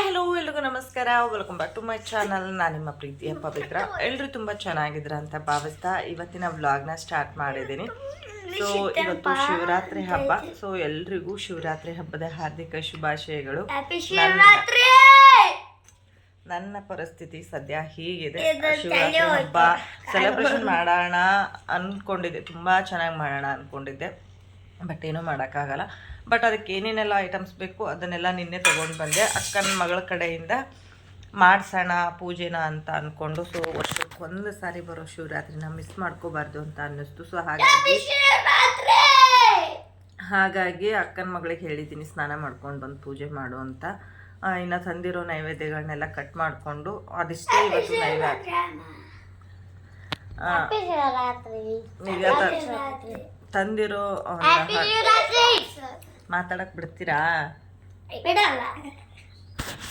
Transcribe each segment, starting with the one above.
Hi hello ಎಲ್ರಿಗೂ ನಮಸ್ಕಾರ. Welcome back to my channel. ನಾನು ನಿಮ್ಮ ಪ್ರೀತಿಯ ಪವಿತ್ರ ಎಲ್ಲರೂ ತುಂಬ ಚೆನ್ನಾಗಿದ್ರ ಅಂತ ಭಾವಿಸ್ತಾ ಇವತ್ತಿನ ವ್ಲಾಗ್ನ ಸ್ಟಾರ್ಟ್ ಮಾಡಿದ್ದೀನಿ. ಸೊ ಇವತ್ತು ಶಿವರಾತ್ರಿ ಹಬ್ಬ. ಸೊ ಎಲ್ರಿಗೂ ಶಿವರಾತ್ರಿ ಹಬ್ಬದ ಹಾರ್ದಿಕ ಶುಭಾಶಯಗಳು. ನನ್ನ ಪರಿಸ್ಥಿತಿ ಸದ್ಯ ಹೀಗಿದೆ. ಶಿವರಾತ್ರಿ ಹಬ್ಬ ಸೆಲೆಬ್ರೇಷನ್ ಮಾಡೋಣ ಅನ್ಕೊಂಡಿದ್ದೆ. ತುಂಬಾ ಚೆನ್ನಾಗಿ ಮಾಡೋಣ ಅನ್ಕೊಂಡಿದ್ದೆ. ಬಟ್ ಏನೂ ಮಾಡೋಕ್ಕಾಗಲ್ಲ. ಬಟ್ ಅದಕ್ಕೆ ಏನೇನೆಲ್ಲ ಐಟಮ್ಸ್ ಬೇಕು ಅದನ್ನೆಲ್ಲ ನಿನ್ನೆ ತೊಗೊಂಡು ಬಂದೆ. ಅಕ್ಕನ ಮಗಳ ಕಡೆಯಿಂದ ಮಾಡಿಸೋಣ ಪೂಜೆನ ಅಂತ ಅಂದ್ಕೊಂಡು ಸೊ ವರ್ಷಕ್ಕೆ ಒಂದು ಸಾರಿ ಬರೋ ಶಿವರಾತ್ರಿನ ಮಿಸ್ ಮಾಡ್ಕೋಬಾರ್ದು ಅಂತ ಅನ್ನಿಸ್ತು. ಸೊ ಹಾಗಾಗಿ ಹಾಗಾಗಿ ಅಕ್ಕನ ಮಗಳಿಗೆ ಹೇಳಿದ್ದೀನಿ ಸ್ನಾನ ಮಾಡ್ಕೊಂಡು ಬಂದು ಪೂಜೆ ಮಾಡು ಅಂತ. ಇನ್ನು ತಂದಿರೋ ನೈವೇದ್ಯಗಳನ್ನೆಲ್ಲ ಕಟ್ ಮಾಡಿಕೊಂಡು. ಅದಿಷ್ಟೇ ಇವತ್ತು ನೈವೇದ್ಯ. ತಂದಿರೋ ಆ, ಹ್ಯಾಪಿ ಶಿವರಾತ್ರಿ ಮಾತಾಡಕ್ ಬಿಡ್ತೀರಾ? ಬಿಡಲ್ಲ.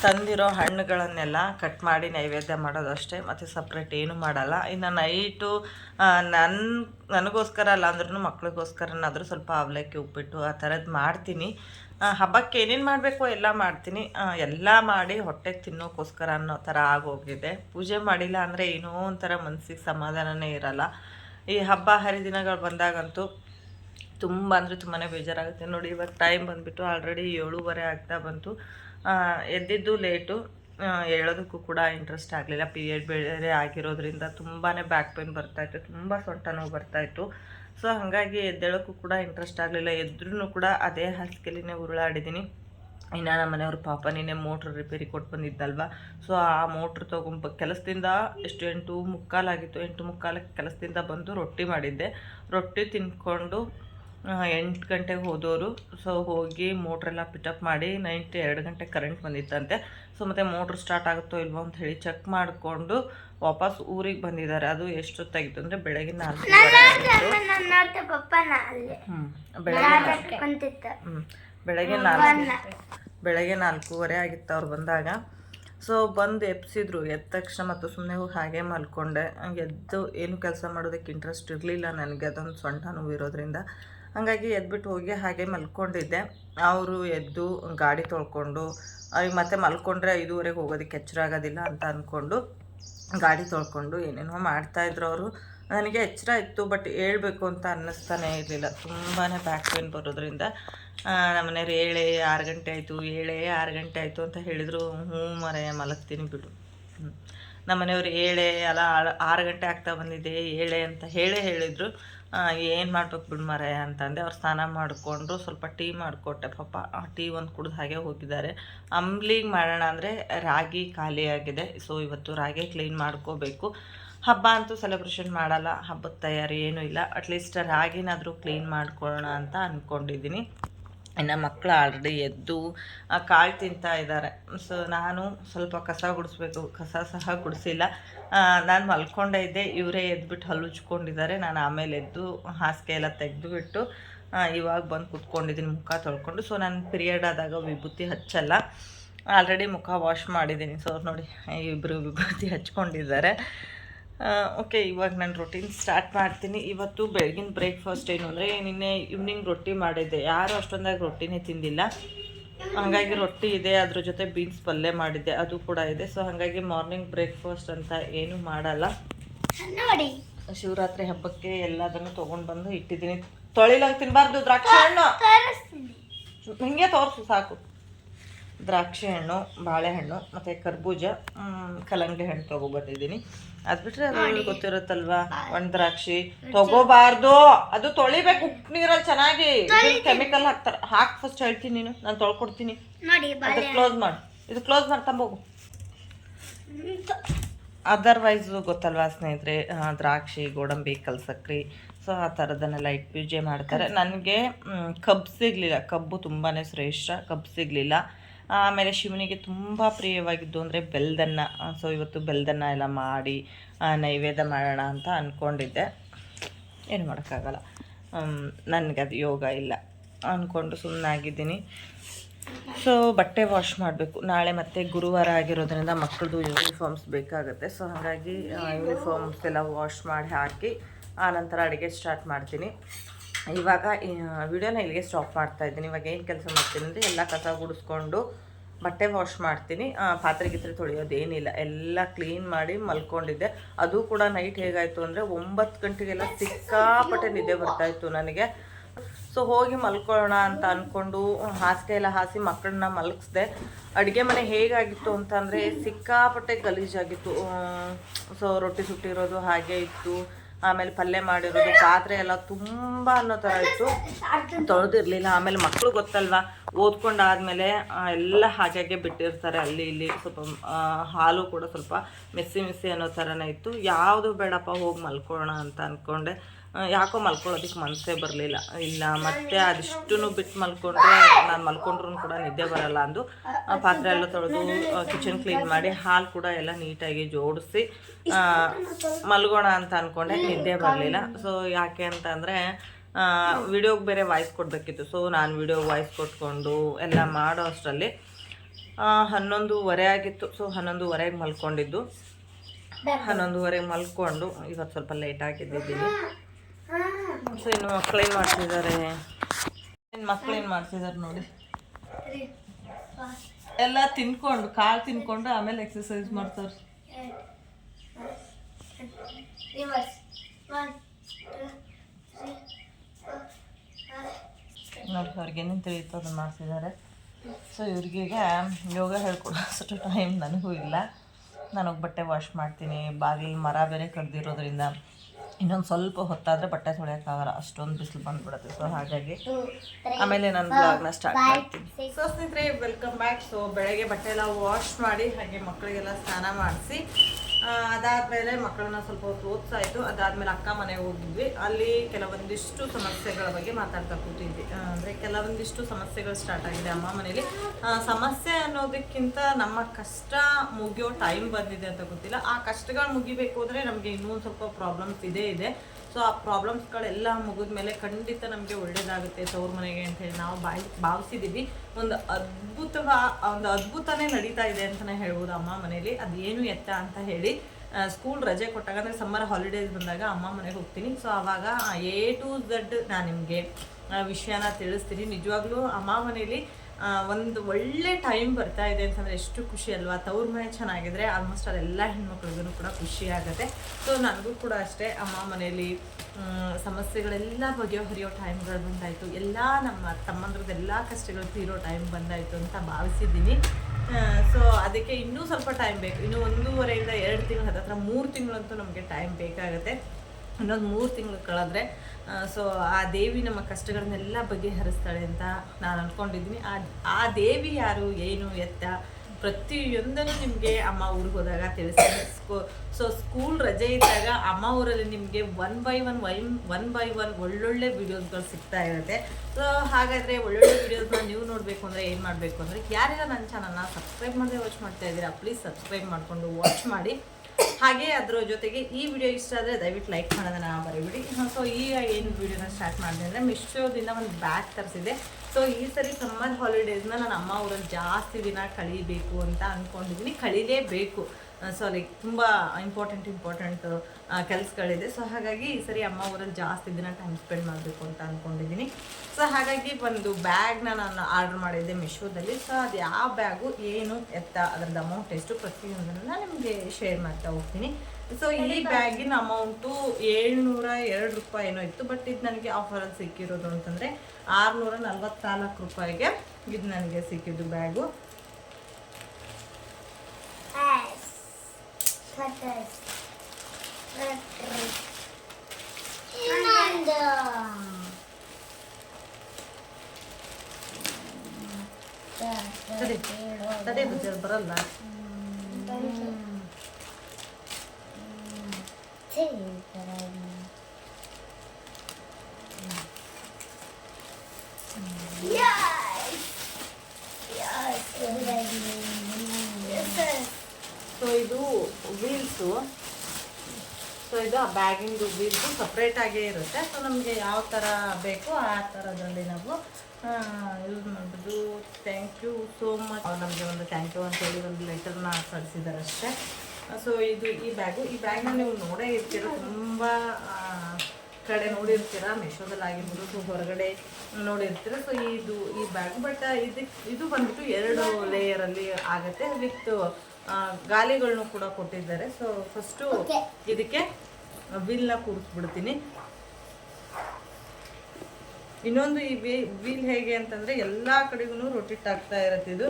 ತಂದಿರೋ ಹಣ್ಣುಗಳನ್ನೆಲ್ಲ ಕಟ್ ಮಾಡಿ ನೈವೇದ್ಯ ಮಾಡೋದಷ್ಟೇ ಮತ್ತು ಸಪ್ರೇಟ್ ಏನು ಮಾಡಲ್ಲ. ಇನ್ನು ನೈಟು ನನ್ನ ನನಗೋಸ್ಕರ ಅಲ್ಲ ಅಂದ್ರೂ ಮಕ್ಳಿಗೋಸ್ಕರನಾದರೂ ಸ್ವಲ್ಪ ಅವಲಕ್ಕಿ ಉಪ್ಪಿಟ್ಟು ಆ ಥರದ್ದು ಮಾಡ್ತೀನಿ. ಹಬ್ಬಕ್ಕೆ ಏನೇನು ಮಾಡಬೇಕು ಎಲ್ಲ ಮಾಡ್ತೀನಿ. ಎಲ್ಲ ಮಾಡಿ ಹೊಟ್ಟೆಗೆ ತಿನ್ನೋಕ್ಕೋಸ್ಕರ ಅನ್ನೋ ಥರ ಆಗೋಗಿದೆ. ಪೂಜೆ ಮಾಡಿಲ್ಲ ಅಂದರೆ ಏನೋ ಒಂಥರ ಮನಸ್ಸಿಗೆ ಸಮಾಧಾನನೇ ಇರಲ್ಲ. ಈ ಹಬ್ಬ ಹರಿದಿನಗಳು ಬಂದಾಗಂತೂ ತುಂಬ ಅಂದರೆ ತುಂಬಾ ಬೇಜಾರಾಗುತ್ತೆ. ನೋಡಿ, ಇವಾಗ ಟೈಮ್ ಬಂದುಬಿಟ್ಟು ಆಲ್ರೆಡಿ ಏಳುವರೆ ಆಗ್ತಾ ಬಂತು. ಎದ್ದಿದ್ದು ಲೇಟು ಹೇಳೋದಕ್ಕೂ ಕೂಡ ಇಂಟ್ರೆಸ್ಟ್ ಆಗಲಿಲ್ಲ. ಪೀರಿಯಡ್ ಬೇರೆ ಆಗಿರೋದ್ರಿಂದ ತುಂಬಾ ಬ್ಯಾಕ್ ಪೇನ್ ಬರ್ತಾಯಿತ್ತು ತುಂಬ ಸೊಂಟ ನೋವು ಬರ್ತಾಯಿತ್ತು ಸೊ ಹಾಗಾಗಿ ಎದ್ದೇಳೋಕ್ಕೂ ಕೂಡ ಇಂಟ್ರೆಸ್ಟ್ ಆಗಲಿಲ್ಲ. ಎದ್ರೂ ಕೂಡ ಅದೇ ಹಾಸಿಗೆಲಿನೇ ಉರುಳಾಡಿದ್ದೀನಿ. ಇನ್ನು ನಮ್ಮ ಮನೆಯವ್ರ ಪಾಪ ನಿನ್ನೆ ಮೋಟ್ರ್ ರಿಪೇರಿ ಕೊಟ್ಟು ಬಂದಿದ್ದಲ್ವ? ಸೊ ಆ ಮೋಟ್ರ್ ತೊಗೊಂಬ, ಕೆಲಸದಿಂದ ಎಷ್ಟು, ಎಂಟು ಮುಕ್ಕಾಲಾಗಿತ್ತು ಎಂಟು ಮುಕ್ಕಾಲಕ್ಕೆ ಕೆಲಸದಿಂದ ಬಂದು ರೊಟ್ಟಿ ಮಾಡಿದ್ದೆ. ರೊಟ್ಟಿ ತಿನ್ಕೊಂಡು ಎಂಟು ಗಂಟೆಗೆ ಹೋದವರು ಸೊ ಹೋಗಿ ಮೋಟ್ರೆಲ್ಲ ಪಿಟಪ್ ಮಾಡಿ ನೈಟ್ ಎರಡು ಗಂಟೆ ಕರೆಂಟ್ ಬಂದಿತ್ತಂತೆ. ಸೊ ಮತ್ತು ಮೋಟ್ರ್ ಸ್ಟಾರ್ಟ್ ಆಗುತ್ತೋ ಇಲ್ವೋ ಅಂತ ಹೇಳಿ ಚೆಕ್ ಮಾಡಿಕೊಂಡು ವಾಪಸ್ ಊರಿಗೆ ಬಂದಿದ್ದಾರೆ. ಅದು ಎಷ್ಟೊತ್ತಾಗಿತ್ತು ಅಂದರೆ ಬೆಳಗ್ಗೆ ನಾಲ್ಕು ಹ್ಞೂ ಬೆಳಗ್ಗೆ ಹ್ಞೂ. ಬೆಳಗ್ಗೆ ನಾಲ್ಕು ಬೆಳಗ್ಗೆ ನಾಲ್ಕೂವರೆ ಆಗಿತ್ತು ಅವ್ರು ಬಂದಾಗ. ಸೊ ಬಂದು ಎಪ್ಸಿದ್ರು ಎದ್ದ ತಕ್ಷಣ ಮತ್ತು ಸುಮ್ಮನೆ ಹೋಗಿ ಹಾಗೆ ಮಲ್ಕೊಂಡೆ. ಹಂಗೆ ಎದ್ದು ಏನು ಕೆಲಸ ಮಾಡೋದಕ್ಕೆ ಇಂಟ್ರೆಸ್ಟ್ ಇರಲಿಲ್ಲ ನನಗೆ. ಅದೊಂದು ಸೊಂಟ ನೋವು ಇರೋದ್ರಿಂದ ಹಾಗಾಗಿ ಎದ್ಬಿಟ್ಟು ಹೋಗಿ ಹಾಗೆ ಮಲ್ಕೊಂಡಿದ್ದೆ. ಅವರು ಎದ್ದು ಗಾಡಿ ತೊಳ್ಕೊಂಡು ಅವ್ರಿಗೆ ಮತ್ತೆ ಮಲ್ಕೊಂಡ್ರೆ ಐದೂವರೆಗೆ ಹೋಗೋದಕ್ಕೆ ಎಚ್ಚರ ಆಗೋದಿಲ್ಲ ಅಂತ ಅಂದ್ಕೊಂಡು ಗಾಡಿ ತೊಳ್ಕೊಂಡು ಏನೇನೋ ಮಾಡ್ತಾಯಿದ್ರು ಅವರು. ನನಗೆ ಎಚ್ಚರ ಇತ್ತು ಬಟ್ ಹೇಳ್ಬೇಕು ಅಂತ ಅನ್ನಿಸ್ತಾನೆ ಇರಲಿಲ್ಲ. ತುಂಬಾ ಬ್ಯಾಕ್ ಪೇನ್ ಬರೋದ್ರಿಂದ ಆ, ನಮ್ಮ ಮನೆಯವ್ರು ಏಳೆ ಆರು ಗಂಟೆ ಆಯಿತು ಏಳೆ ಆರು ಗಂಟೆ ಆಯಿತು ಅಂತ ಹೇಳಿದರು. ಹ್ಞೂ ಮರೆ ಮಲಗ್ತೀನಿ ಬಿಡು. ಹ್ಮ್. ನಮ್ಮ ಮನೆಯವ್ರು ಏಳೆ ಅಲ್ಲ ಆರು ಗಂಟೆ ಆಗ್ತಾ ಬಂದಿದೆ ಏಳೆ ಅಂತ ಹೇಳೇ ಹೇಳಿದರು. ಏನು ಮಾಡ್ಬೇಕು ಬಿಡು ಮರೆ ಅಂತಂದೆ ಅವ್ರು ಸ್ನಾನ ಮಾಡಿಕೊಂಡ್ರು, ಸ್ವಲ್ಪ ಟೀ ಮಾಡಿಕೊಟ್ಟೆ ಪಾಪ. ಆ ಟೀ ಒಂದು ಕುಡ್ದು ಹಾಗೆ ಹೋಗಿದ್ದಾರೆ. ಅಂಬ್ಲಿಂಗ್ ಮಾಡೋಣ ಅಂದರೆ ರಾಗಿ ಖಾಲಿಯಾಗಿದೆ ಸೊ ಇವತ್ತು ರಾಗಿ ಕ್ಲೀನ್ ಮಾಡ್ಕೋಬೇಕು. ಹಬ್ಬ ಅಂತೂ ಸೆಲೆಬ್ರೇಷನ್ ಮಾಡಲ್ಲ. ಹಬ್ಬದ ತಯಾರಿ ಏನೂ ಇಲ್ಲ. ಅಟ್ಲೀಸ್ಟ್ ರಾಗಿನಾದರೂ ಕ್ಲೀನ್ ಮಾಡ್ಕೊಳ್ಳೋಣ ಅಂತ ಅಂದ್ಕೊಂಡಿದ್ದೀನಿ ಇನ್ನು ಮಕ್ಕಳು ಆಲ್ರೆಡಿ ಎದ್ದು ಕಾಳು ತಿಂತಾ ಇದ್ದಾರೆ ಸೊ ನಾನು ಸ್ವಲ್ಪ ಕಸ ಗುಡಿಸ್ಬೇಕು. ಕಸ ಸಹ ಗುಡಿಸಿಲ್ಲ. ನಾನು ಮಲ್ಕೊಂಡೇ ಇದ್ದೆ. ಇವರೇ ಎದ್ಬಿಟ್ಟು ಹಲ್ಲು ಉಜ್ಕೊಂಡಿದ್ದಾರೆ. ನಾನು ಆಮೇಲೆ ಎದ್ದು ಹಾಸಿಗೆ ಎಲ್ಲ ತೆಗೆದುಬಿಟ್ಟು ಇವಾಗ ಬಂದು ಕುತ್ಕೊಂಡಿದ್ದೀನಿ ಮುಖ ತೊಳ್ಕೊಂಡು. ಸೊ ನಾನು ಪಿರಿಯಡ್ ಆದಾಗ ವಿಭೂತಿ ಹಚ್ಚಲ್ಲ. ಆಲ್ರೆಡಿ ಮುಖ ವಾಶ್ ಮಾಡಿದ್ದೀನಿ ಸೊ ನೋಡಿ ಇಬ್ಬರು ವಿಭೂತಿ ಹಚ್ಕೊಂಡಿದ್ದಾರೆ. ಓಕೆ ಇವಾಗ ನಾನು ರೊಟೀನ್ ಸ್ಟಾರ್ಟ್ ಮಾಡ್ತೀನಿ. ಇವತ್ತು ಬೆಳಗಿನ ಬ್ರೇಕ್ಫಾಸ್ಟ್ ಏನು ಅಂದರೆ ನಿನ್ನೆ ಈವ್ನಿಂಗ್ ರೊಟ್ಟಿ ಮಾಡಿದ್ದೆ. ಯಾರು ಅಷ್ಟೊಂದಾಗಿ ರೊಟ್ಟಿನೇ ತಿಂದಿಲ್ಲ. ಹಾಗಾಗಿ ರೊಟ್ಟಿ ಇದೆ ಅದ್ರ ಜೊತೆ ಬೀನ್ಸ್ ಪಲ್ಯ ಮಾಡಿದ್ದೆ. ಅದು ಕೂಡ ಇದೆ. ಸೊ ಹಾಗಾಗಿ ಮಾರ್ನಿಂಗ್ ಬ್ರೇಕ್ಫಾಸ್ಟ್ ಅಂತ ಏನು ಮಾಡಲ್ಲ. ನೋಡಿ ಶಿವರಾತ್ರಿ ಹಬ್ಬಕ್ಕೆ ಎಲ್ಲದನ್ನು ತೊಗೊಂಡು ಬಂದು ಇಟ್ಟಿದ್ದೀನಿ. ತೊಳಿಲಾಗ ತಿನ್ನಬಾರ್ದು ದ್ರಾಕ್ಷಿ ಹಣ್ಣು. ಹಿಂಗೆ ತೋರಿಸು ಸಾಕು. ದ್ರಾಕ್ಷಿ ಹಣ್ಣು ಬಾಳೆಹಣ್ಣು ಮತ್ತು ಕರ್ಬೂಜ ಕಲಂಗಡಿ ಕಲ್ಲಂಗಡಿ ಹಣ್ಣು ತೊಗೊಬಂದಿದ್ದೀನಿ ಅದು ಬಿಟ್ಟರೆ ಅದು ಗೊತ್ತಿರುತ್ತಲ್ವಾ? ಒಣ ದ್ರಾಕ್ಷಿ. ತಗೋಬಾರ್ದು. ಅದು ತೊಳಿಬೇಕು ಉಪ್ಪು ನೀರಲ್ಲಿ ಚೆನ್ನಾಗಿ. ಕೆಮಿಕಲ್ ಹಾಕ್ತಾರೆ. ಹಾಕಿ ಫಸ್ಟ್ ಹೇಳ್ತೀನಿ ನೀನು. ನಾನು ತೊಳ್ಕೊಡ್ತೀನಿ. ಅದು ಕ್ಲೋಸ್ ಮಾಡು. ಇದು ಕ್ಲೋಸ್ ಮಾಡಿ ತಂಬೋಗು ಅದರ್ವೈಸ್ ಗೊತ್ತಲ್ವಾ ಸ್ನೇಹಿತರೆ? ದ್ರಾಕ್ಷಿ ಗೋಡಂಬಿ ಕಲ್ಸಕ್ರಿ. ಸೊ ಆ ಥರದನ್ನೆಲ್ಲ ಇಟ್ಟು ಪೂಜೆ ಮಾಡ್ತಾರೆ. ನನಗೆ ಕಬ್ಬು ಸಿಗಲಿಲ್ಲ. ಕಬ್ಬು ತುಂಬಾ ಶ್ರೇಷ್ಠ. ಕಬ್ಬು ಸಿಗಲಿಲ್ಲ. ಆಮೇಲೆ ಶಿವನಿಗೆ ತುಂಬ ಪ್ರಿಯವಾಗಿದ್ದು ಅಂದರೆ ಬೆಲ್ದನ್ನ. ಸೊ ಇವತ್ತು ಬೆಲ್ದನ್ನ ಎಲ್ಲ ಮಾಡಿ ನೈವೇದ್ಯ ಮಾಡೋಣ ಅಂತ ಅಂದ್ಕೊಂಡಿದ್ದೆ ಏನು ಮಾಡೋಕ್ಕಾಗಲ್ಲ. ಅದು ಯೋಗ ಇಲ್ಲ ಅಂದ್ಕೊಂಡು ಸುಮ್ಮನಾಗಿದ್ದೀನಿ ಸೊ ಬಟ್ಟೆ ವಾಶ್ ಮಾಡಬೇಕು. ನಾಳೆ ಮತ್ತೆ ಗುರುವಾರ ಆಗಿರೋದ್ರಿಂದ ಮಕ್ಕಳದು ಯೂನಿಫಾರ್ಮ್ಸ್ ಬೇಕಾಗುತ್ತೆ. ಸೊ ಹಾಗಾಗಿ ಯೂನಿಫಾರ್ಮ್ಸ್ ಎಲ್ಲ ವಾಶ್ ಮಾಡಿ ಹಾಕಿ ಆನಂತರ ಅಡುಗೆ ಸ್ಟಾರ್ಟ್ ಮಾಡ್ತೀನಿ. ಇವಾಗ ವಿಡಿಯೋನ ಇಲ್ಲಿಗೆ ಸ್ಟಾಪ್ ಮಾಡ್ತಾ ಇದ್ದೀನಿ. ಇವಾಗ ಏನು ಕೆಲಸ ಮಾಡ್ತೀನಿ ಅಂದರೆ ಎಲ್ಲ ಕಸ ಗುಡಿಸ್ಕೊಂಡು ಬಟ್ಟೆ ವಾಶ್ ಮಾಡ್ತೀನಿ. ಪಾತ್ರೆ ಗಿತ್ರೆ ತೊಳೆಯೋದೇನಿಲ್ಲ ಎಲ್ಲ ಕ್ಲೀನ್ ಮಾಡಿ ಮಲ್ಕೊಂಡಿದ್ದೆ. ಅದು ಕೂಡ ನೈಟ್ ಹೇಗಾಯಿತು ಅಂದರೆ ಒಂಬತ್ತು ಗಂಟೆಗೆಲ್ಲ ಸಿಕ್ಕಾಪಟ್ಟೆ ನಿದ್ದೆ ಬರ್ತಾಯಿತ್ತು ನನಗೆ. ಸೊ ಹೋಗಿ ಮಲ್ಕೊಳ್ಳೋಣ ಅಂತ ಅಂದ್ಕೊಂಡು ಹಾಸಿಗೆ ಎಲ್ಲ ಹಾಸಿ ಮಕ್ಕಳನ್ನ ಮಲಗಿಸ್ದೆ. ಅಡುಗೆ ಮನೆ ಹೇಗಾಗಿತ್ತು ಅಂತಂದರೆ ಸಿಕ್ಕಾಪಟ್ಟೆ ಗಲೀಜಾಗಿತ್ತು. ಸೊ ರೊಟ್ಟಿ ಸುಟ್ಟಿರೋದು ಹಾಗೆ ಇತ್ತು. ಆಮೇಲೆ ಪಲ್ಯ ಮಾಡಿರೋದು, ಪಾತ್ರೆ ಎಲ್ಲ ತುಂಬ ಅನ್ನೋ ಥರ ಇತ್ತು. ತೊಳೆದಿರಲಿಲ್ಲ. ಆಮೇಲೆ ಮಕ್ಕಳು ಗೊತ್ತಲ್ವಾ, ಓದ್ಕೊಂಡಾದ್ಮೇಲೆ ಎಲ್ಲ ಹಾಗೆ ಬಿಟ್ಟಿರ್ತಾರೆ ಅಲ್ಲಿ ಇಲ್ಲಿ. ಸ್ವಲ್ಪ ಹಾಲು ಕೂಡ ಸ್ವಲ್ಪ ಮೆಸ್ಸಿ ಮೆಸ್ಸಿ ಅನ್ನೋ ಥರನೇ ಇತ್ತು. ಯಾವುದು ಬೇಡಪ್ಪ, ಹೋಗಿ ಮಲ್ಕೊಳ್ಳೋಣ ಅಂತ ಅಂದ್ಕೊಂಡೆ ಯಾಕೋ ಮಲ್ಕೊಳ್ಳೋದಕ್ಕೆ ಮನಸ್ಸೇ ಬರಲಿಲ್ಲ. ಇಲ್ಲ, ಮತ್ತೆ ಅದಿಷ್ಟು ಬಿಟ್ಟು ಮಲ್ಕೊಂಡ್ರೆ ನಾನು ಮಲ್ಕೊಂಡ್ರೂ ಕೂಡ ನಿದ್ದೆ ಬರಲ್ಲ ಅಂದು. ಪಾತ್ರೆ ಎಲ್ಲ ತೊಳೆದು ಕಿಚನ್ ಕ್ಲೀನ್ ಮಾಡಿ ಹಾಲು ಕೂಡ ಎಲ್ಲ ನೀಟಾಗಿ ಜೋಡಿಸಿ ಮಲ್ಗೋಣ ಅಂತ ಅಂದ್ಕೊಂಡೆ ನಿದ್ದೆ ಬರಲಿಲ್ಲ. ಸೊ ಯಾಕೆ ಅಂತಂದರೆ ವಿಡಿಯೋಗೆ ಬೇರೆ ವಾಯ್ಸ್ ಕೊಡಬೇಕಿತ್ತು. ಸೊ ನಾನು ವಿಡಿಯೋ ವಾಯ್ಸ್ ಕೊಟ್ಕೊಂಡು ಎಲ್ಲ ಮಾಡೋ ಅಷ್ಟರಲ್ಲಿ ಹನ್ನೊಂದುವರೆ ಆಗಿತ್ತು. ಸೊ ಹನ್ನೊಂದುವರೆಗೆ ಮಲ್ಕೊಂಡಿದ್ದು. ಹನ್ನೊಂದುವರೆಗೆ ಮಲ್ಕೊಂಡು ಇವತ್ತು ಸ್ವಲ್ಪ ಲೇಟ್ ಆಗಿದ್ದಿದ್ದೀನಿ ಸೊ ಇನ್ನು ಮಕ್ಕಳೇನು ಮಾಡ್ತಿದ್ದಾರೆ? ಇನ್ನು ಮಕ್ಕಳೇನು ಮಾಡ್ತಿದ್ದಾರೆ ನೋಡಿ. ಎಲ್ಲ ತಿನ್ಕೊಂಡು ಕಾಳು ತಿನ್ಕೊಂಡು ಆಮೇಲೆ ಎಕ್ಸಸೈಸ್ ಮಾಡ್ತಾರೆ. ನೋಡಿ ಅವ್ರಿಗೆ ಏನೇನು ತಿಳಿಯುತ್ತೋ ಅದನ್ನು ಮಾಡ್ತಿದ್ದಾರೆ. ಸೊ ಇವ್ರಿಗೆ ಯೋಗ ಹೇಳ್ಕೊಡೋ ಅಷ್ಟು ಟೈಮ್ ನನಗೂ ಇಲ್ಲ. ನಾನೋಗಿ ಬಟ್ಟೆ ವಾಶ್ ಮಾಡ್ತೀನಿ, ಬಾಗಿಲು ಮರ ಬೇರೆ ಕಡ್ದಿರೋದ್ರಿಂದ ಇನ್ನೊಂದು ಸ್ವಲ್ಪ ಹೊತ್ತಾದರೆ ಬಟ್ಟೆ ತೊಳೆಯೋಕ್ಕಾಗಲ್ಲ, ಅಷ್ಟೊಂದು ಬಿಸಿಲು ಬಂದ್ಬಿಡುತ್ತೆ. ಸೊ ಹಾಗಾಗಿ ಆಮೇಲೆ ನಾನು ಬ್ಲಾಗ್ನ ಸ್ಟಾರ್ಟ್ ಮಾಡ್ತೀನಿ. ಸೊ ಸ್ನೇಹಿತರೆ ವೆಲ್ಕಮ್ ಬ್ಯಾಕ್ ಸೊ ಬೆಳಗ್ಗೆ ಬಟ್ಟೆ ಎಲ್ಲ ವಾಶ್ ಮಾಡಿ, ಹಾಗೆ ಮಕ್ಕಳಿಗೆಲ್ಲ ಸ್ನಾನ ಮಾಡಿಸಿ ಅದಾದಮೇಲೆ ಮಕ್ಕಳನ್ನ ಸ್ವಲ್ಪ ಹೊತ್ತು ಓದಿಸಾಯಿತು. ಅದಾದಮೇಲೆ ಅಕ್ಕ ಮನೆಗೆ ಹೋಗಿದ್ವಿ. ಅಲ್ಲಿ ಕೆಲವೊಂದಿಷ್ಟು ಸಮಸ್ಯೆಗಳ ಬಗ್ಗೆ ಮಾತಾಡ್ತಾ ಕೂತಿದ್ವಿ. ಅಂದ್ರೆ ಕೆಲವೊಂದಿಷ್ಟು ಸಮಸ್ಯೆಗಳು ಸ್ಟಾರ್ಟ್ ಆಗಿದೆ ಅಮ್ಮ ಮನೇಲಿ ಸಮಸ್ಯೆ ಅನ್ನೋದಕ್ಕಿಂತ ನಮ್ಮ ಕಷ್ಟ ಮುಗಿಯೋ ಟೈಮ್ ಬಂದಿದೆ ಅಂತ ಗೊತ್ತಿಲ್ಲ. ಆ ಕಷ್ಟಗಳು ಮುಗಿಬೇಕು ಅಂದರೆ ನಮಗೆ ಇನ್ನೂ ಸ್ವಲ್ಪ ಪ್ರಾಬ್ಲಮ್ಸ್ ಇದೇ ಇದೆ. ಸೊ ಆ ಪ್ರಾಬ್ಲಮ್ಸ್ಗಳೆಲ್ಲ ಮುಗಿದ ಮೇಲೆ ಖಂಡಿತ ನಮಗೆ ಒಳ್ಳೇದಾಗುತ್ತೆ ತವ್ರ ಮನೆಗೆ ಅಂತ ಹೇಳಿ ನಾವು ಬಾಯಿ ಭಾವಿಸಿದ್ದೀವಿ ಒಂದು ಅದ್ಭುತವ, ಒಂದು ಅದ್ಭುತನೇ ನಡೀತಾ ಇದೆ ಅಂತಲೇ ಹೇಳ್ಬೋದು ಅಮ್ಮ ಮನೇಲಿ ಅದೇನು ಎತ್ತ ಅಂತ ಹೇಳಿ ಸ್ಕೂಲ್ ರಜೆ ಕೊಟ್ಟಾಗ, ಅಂದರೆ ಸಮ್ಮರ್ ಹಾಲಿಡೇಸ್ ಬಂದಾಗ ಅಮ್ಮ ಮನೆಗೆ ಹೋಗ್ತೀನಿ. ಸೊ ಆವಾಗ ಎ ಟು ಝಡ್ ನಾನು ನಿಮಗೆ ವಿಷಯನ ತಿಳಿಸ್ತೀನಿ. ನಿಜವಾಗ್ಲೂ ಅಮ್ಮ ಮನೇಲಿ ಒಂದು ಒಳ್ಳೆ ಟೈಮ್ ಬರ್ತಾ ಇದೆ ಅಂತಂದರೆ ಎಷ್ಟು ಖುಷಿ ಅಲ್ವಾ? ತವ್ರ ಮನೆ ಚೆನ್ನಾಗಿದ್ರೆ ಆಲ್ಮೋಸ್ಟ್ ಅದೆಲ್ಲ ಹೆಣ್ಮಕ್ಳಿಗೂ ಕೂಡ ಖುಷಿ ಆಗುತ್ತೆ. ಸೊ ನನಗೂ ಕೂಡ ಅಷ್ಟೇ ಅಮ್ಮ ಮನೆಯಲ್ಲಿ ಸಮಸ್ಯೆಗಳೆಲ್ಲ ಬಗೆಯೋ ಹರಿಯೋ ಟೈಮ್ಗಳು ಬಂದಾಯಿತು. ಎಲ್ಲ ನಮ್ಮ ತಮ್ಮಂದ್ರದ್ದು ಎಲ್ಲ ಕಷ್ಟಗಳು ತೀರೋ ಟೈಮ್ ಬಂದಾಯಿತು ಅಂತ ಭಾವಿಸಿದ್ದೀನಿ. ಸೊ ಅದಕ್ಕೆ ಇನ್ನೂ ಸ್ವಲ್ಪ ಟೈಮ್ ಬೇಕು. ಇನ್ನೂ ಒಂದೂವರೆಯಿಂದ ಎರಡು ತಿಂಗಳು ಹತ್ತತ್ರ ಮೂರು ತಿಂಗಳಂತೂ ನಮಗೆ ಟೈಮ್ ಬೇಕಾಗುತ್ತೆ. ಇನ್ನೊಂದು ಮೂರು ತಿಂಗಳು ಕಳೆದ್ರೆ ಸೊ ಆ ದೇವಿ ನಮ್ಮ ಕಷ್ಟಗಳನ್ನೆಲ್ಲ ಬಗೆಹರಿಸ್ತಾಳೆ ಅಂತ ನಾನು ಅಂದ್ಕೊಂಡಿದ್ದೀನಿ ಆ ಆ ದೇವಿ ಯಾರು, ಏನು, ಎತ್ತ ಪ್ರತಿಯೊಂದನ್ನು ನಿಮಗೆ ಅಮ್ಮ ಊರಿಗೆ ಹೋದಾಗ ತಿಳಿಸ್ತೀನಿ ಸ್ಕೂ ಸೊ ಸ್ಕೂಲ್ ರಜೆ ಇದ್ದಾಗ ಅಮ್ಮ ಊರಲ್ಲಿ ನಿಮಗೆ one by one by one by one ಒಳ್ಳೊಳ್ಳೆ ವೀಡಿಯೋಸ್ಗಳು ಸಿಗ್ತಾ ಇರುತ್ತೆ. ಸೊ ಹಾಗಾದರೆ ಒಳ್ಳೊಳ್ಳೆ ವೀಡಿಯೋಸ್ನ ನೀವು ನೋಡಬೇಕು ಅಂದರೆ ಏನು ಮಾಡಬೇಕು ಅಂದರೆ, ಯಾರೆಲ್ಲ ನನ್ನ ಚಾನಲ್ನ ಸಬ್ಸ್ಕ್ರೈಬ್ ಮಾಡದೆ ವಾಚ್ ಮಾಡ್ತಾ ಇದ್ದೀರಾ ಪ್ಲೀಸ್ ಸಬ್ಸ್ಕ್ರೈಬ್ ಮಾಡಿಕೊಂಡು ವಾಚ್ ಮಾಡಿ. ಹಾಗೆ ಅದ್ರ ಜೊತೆಗೆ ಈ ವಿಡಿಯೋ ಇಷ್ಟ ಆದರೆ ದಯವಿಟ್ಟು ಲೈಕ್ ಮಾಡೋದನ್ನ ಬರೀಬಿಡಿ ಸೊ ಈಗ ಏನು ವಿಡಿಯೋನ ಸ್ಟಾರ್ಟ್ ಮಾಡಿದೆ ಅಂದರೆ ಮಿಶೋದಿಂದ ಒಂದು ಬ್ಯಾಗ್ ತರಿಸಿದೆ ಸೊ ಈ ಸರಿ ಸಮ್ಮರ್ ಹಾಲಿಡೇಸ್ನ ನಾನು ಅಮ್ಮ ಊರಲ್ಲಿ ಜಾಸ್ತಿ ದಿನ ಕಳೀಬೇಕು ಅಂತ ಅಂದ್ಕೊಂಡಿದ್ದೀನಿ ಕಳೀಲೇಬೇಕು. ಸೊ ಲೈಕ್ ತುಂಬ ಇಂಪಾರ್ಟೆಂಟ್ ಇಂಪಾರ್ಟೆಂಟ್ ಕೆಲಸಗಳಿದೆ. ಸೊ ಹಾಗಾಗಿ ಈ ಸರಿ ಅಮ್ಮ ಊರಲ್ಲಿ ಜಾಸ್ತಿ ದಿನ ಟೈಮ್ ಸ್ಪೆಂಡ್ ಮಾಡಬೇಕು ಅಂತ ಅಂದ್ಕೊಂಡಿದ್ದೀನಿ ಸೊ ಹಾಗಾಗಿ ಒಂದು ಬ್ಯಾಗ್ನ ನಾನು ಆರ್ಡ್ರ್ ಮಾಡಿದ್ದೆ ಮಿಶೋದಲ್ಲಿ ಸೊ ಅದು ಯಾವ ಬ್ಯಾಗು ಏನು, ಎತ್ತ, ಅದರದ್ದು ಅಮೌಂಟ್ ಎಷ್ಟು ಪ್ರತಿಯೊಂದನ್ನು ನಾನು ನಿಮಗೆ ಶೇರ್ ಮಾಡ್ತಾ ಹೋಗ್ತೀನಿ. ಸೊ ಈ ಬ್ಯಾಗಿನ ಅಮೌಂಟು ಏಳ್ನೂರ ಎರಡು ರೂಪಾಯಿ ಏನೋ ಇತ್ತು ಬಟ್ ಇದು ನನಗೆ ಆಫರಲ್ಲಿ ಸಿಕ್ಕಿರೋದು ಅಂತಂದರೆ ಆರುನೂರ ನಲ್ವತ್ನಾಲ್ಕು ರೂಪಾಯಿಗೆ ಇದು ನನಗೆ ಸಿಕ್ಕಿದ್ದು ಬ್ಯಾಗು. ಬರಲ್ಲ. ಸೊ ಇದು ವೀಲ್ಸು ಸೊ ಇದು ಆ ಬ್ಯಾಗಿಂದು ವೀಲ್ಸು ಸಪ್ರೇಟಾಗೇ ಇರುತ್ತೆ. ಸೊ ನಮಗೆ ಯಾವ ಥರ ಬೇಕೋ ಆ ಥರದಲ್ಲಿ ನಾವು ಯೂಸ್ ಮಾಡ್ಬೋದು ಥ್ಯಾಂಕ್ ಯು ಸೋ ಮಚ್ ನಮಗೆ ಒಂದು ಥ್ಯಾಂಕ್ ಯು ಅಂತೇಳಿ ಒಂದು ಲೆಟರ್ನ ಕಳಿಸಿದ್ದಾರೆ ಅಷ್ಟೇ ಸೊ ಇದು ಈ ಬ್ಯಾಗು ಈ ಬ್ಯಾಗ್ನ ನೀವು ನೋಡೇ ಇರ್ತೀರ. ತುಂಬ ಕಡೆ ನೋಡಿರ್ತೀರಾ ಮೆಶೋದಲ್ಲಿ ಆಗಿರ್ಬೋದು ಸೊ ಹೊರಗಡೆ ನೋಡಿರ್ತೀರ ಸೊ ಇದು ಈ ಬ್ಯಾಗ್ ಬಟ್ ಇದಕ್ಕೆ ಇದು ಬಂದ್ಬಿಟ್ಟು ಎರಡು ಲೇಯರಲ್ಲಿ ಆಗುತ್ತೆ. ವಿತ್ ಗಾಲಿಗಳನ್ನು ಕೂಡ ಕೊಟ್ಟಿದ್ದಾರೆ. So first. ಇದಕ್ಕೆ ವಿಲ್ನ ಕೂರಿಸ್ಬಿಡ್ತೀನಿ. ಇನ್ನೊಂದು ಈ ವೀಲ್ ಹೇಗೆ ಅಂತಂದ್ರೆ ಎಲ್ಲಾ ಕಡೆಗೂ ರೊಟೇಟ್ ಆಗ್ತಾ ಇರತ್ತೆ ಇದು.